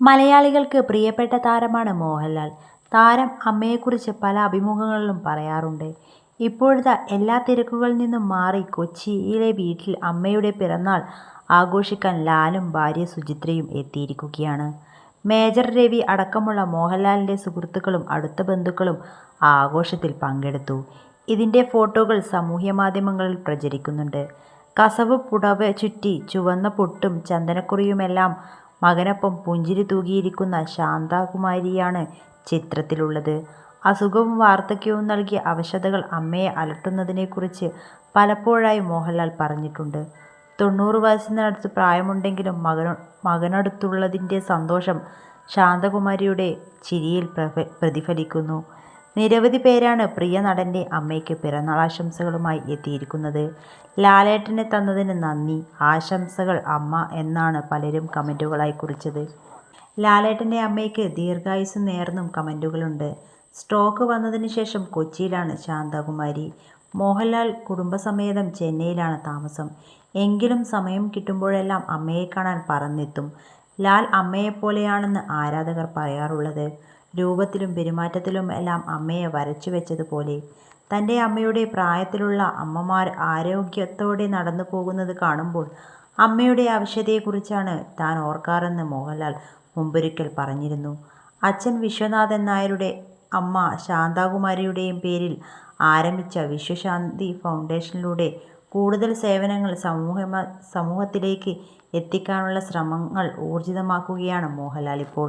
മലയാളികൾക്ക് പ്രിയപ്പെട്ട താരമാണ് മോഹൻലാൽ. താരം അമ്മയെക്കുറിച്ച് പല അഭിമുഖങ്ങളിലും പറയാറുണ്ട്. ഇപ്പോഴത്തെ എല്ലാ തിരക്കുകളിൽ നിന്നും മാറി കൊച്ചിയിലെ വീട്ടിൽ അമ്മയുടെ പിറന്നാൾ ആഘോഷിക്കാൻ ലാലും ഭാര്യ സുചിത്രയും എത്തിയിരിക്കുകയാണ്. മേജർ രവി അടക്കമുള്ള മോഹൻലാലിന്റെ സുഹൃത്തുക്കളും അടുത്ത ബന്ധുക്കളും ആഘോഷത്തിൽ പങ്കെടുത്തു. ഇതിന്റെ ഫോട്ടോകൾ സാമൂഹ്യമാധ്യമങ്ങളിൽ പ്രചരിക്കുന്നുണ്ട്. കസവ് പുടവ് ചുറ്റി ചുവന്ന പൊട്ടും ചന്ദനക്കുറിയുമെല്ലാം മകനൊപ്പം പുഞ്ചിരി തൂകിയിരിക്കുന്ന ശാന്താകുമാരിയാണ് ചിത്രത്തിലുള്ളത്. അസുഖവും വാർദ്ധക്യവും നൽകിയ അവശതകൾ അമ്മയെ അലട്ടുന്നതിനെക്കുറിച്ച് പലപ്പോഴായി മോഹൻലാൽ പറഞ്ഞിട്ടുണ്ട്. തൊണ്ണൂറ് വയസ്സിനടുത്ത് പ്രായമുണ്ടെങ്കിലും മകൻ മകനടുത്തുള്ളതിന്റെ സന്തോഷം ശാന്തകുമാരിയുടെ ചിരിയിൽ പ്രതിഫലിക്കുന്നു. നിരവധി പേരാണ് പ്രിയ നടന്റെ അമ്മയ്ക്ക് പിറന്നാൾ ആശംസകളുമായി എത്തിയിരിക്കുന്നത്. ലാലേട്ടനെ തന്നതിന് നന്ദി, ആശംസകൾ അമ്മ എന്നാണ് പലരും കമന്റുകളായി കുറിച്ചത്. ലാലേട്ടന്റെ അമ്മയ്ക്ക് ദീർഘായുസ് നേർന്നും കമന്റുകളുണ്ട് സ്ട്രോക്ക് വന്നതിന് ശേഷം കൊച്ചിയിലാണ് ശാന്തകുമാരി. മോഹൻലാൽ കുടുംബസമേതം ചെന്നൈയിലാണ് താമസം. എങ്കിലും സമയം കിട്ടുമ്പോഴെല്ലാം അമ്മയെ കാണാൻ പറന്നെത്തും. ലാൽ അമ്മയെപ്പോലെയാണെന്ന് ആരാധകർ പറയാറുള്ളത്. രൂപത്തിലും പെരുമാറ്റത്തിലും എല്ലാം അമ്മയെ വരച്ചു വെച്ചതുപോലെ തന്റെ അമ്മയുടെ പ്രായത്തിലുള്ള അമ്മമാർ ആരോഗ്യത്തോടെ നടന്നു പോകുന്നത് കാണുമ്പോൾ അമ്മയുടെ അവശതയെക്കുറിച്ചാണ് താൻ ഓർക്കാറെന്ന് മോഹൻലാൽ മുമ്പൊരിക്കൽ പറഞ്ഞിരുന്നു. അച്ഛൻ വിശ്വനാഥൻ നായരുടെ അമ്മ ശാന്താകുമാരിയുടെയും പേരിൽ ആരംഭിച്ച വിശ്വശാന്തി ഫൗണ്ടേഷനിലൂടെ കൂടുതൽ സേവനങ്ങൾ സമൂഹ സമൂഹത്തിലേക്ക് എത്തിക്കാനുള്ള ശ്രമങ്ങൾ ഊർജിതമാക്കുകയാണ് മോഹൻലാൽ ഇപ്പോൾ.